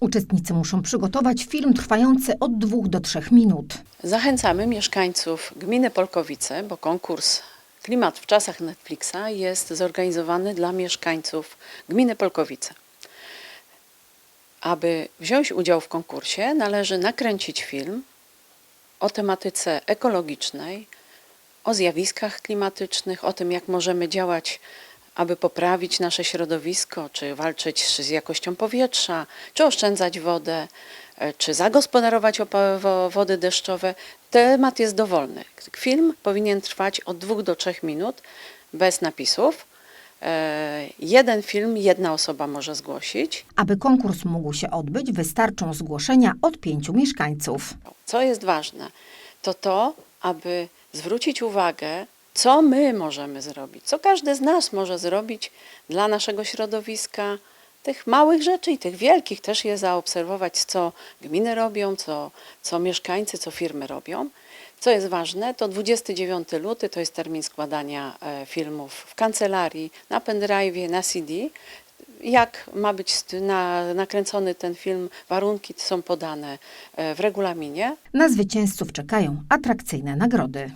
Uczestnicy muszą przygotować film trwający od dwóch do trzech minut. Zachęcamy mieszkańców gminy Polkowice, bo konkurs Klimat w czasach Netflixa jest zorganizowany dla mieszkańców gminy Polkowice. Aby wziąć udział w konkursie, należy nakręcić film o tematyce ekologicznej, o zjawiskach klimatycznych, o tym, jak możemy działać, aby poprawić nasze środowisko, czy walczyć z jakością powietrza, czy oszczędzać wodę, e, czy zagospodarować wody deszczowe. Temat jest dowolny. Film powinien trwać od dwóch do trzech minut bez napisów. E, Jeden film jedna osoba może zgłosić. Aby konkurs mógł się odbyć, wystarczą zgłoszenia od pięciu mieszkańców. Co jest ważne, to to, aby zwrócić uwagę, co my możemy zrobić, co każdy z nas może zrobić dla naszego środowiska, tych małych rzeczy i tych wielkich też je zaobserwować, co gminy robią, co, co mieszkańcy, co firmy robią. Co jest ważne, to 29 luty to jest termin składania e, filmów w kancelarii, na pendrive, na CD. Jak ma być na, nakręcony ten film, warunki są podane e, w regulaminie. Na zwycięzców czekają atrakcyjne nagrody.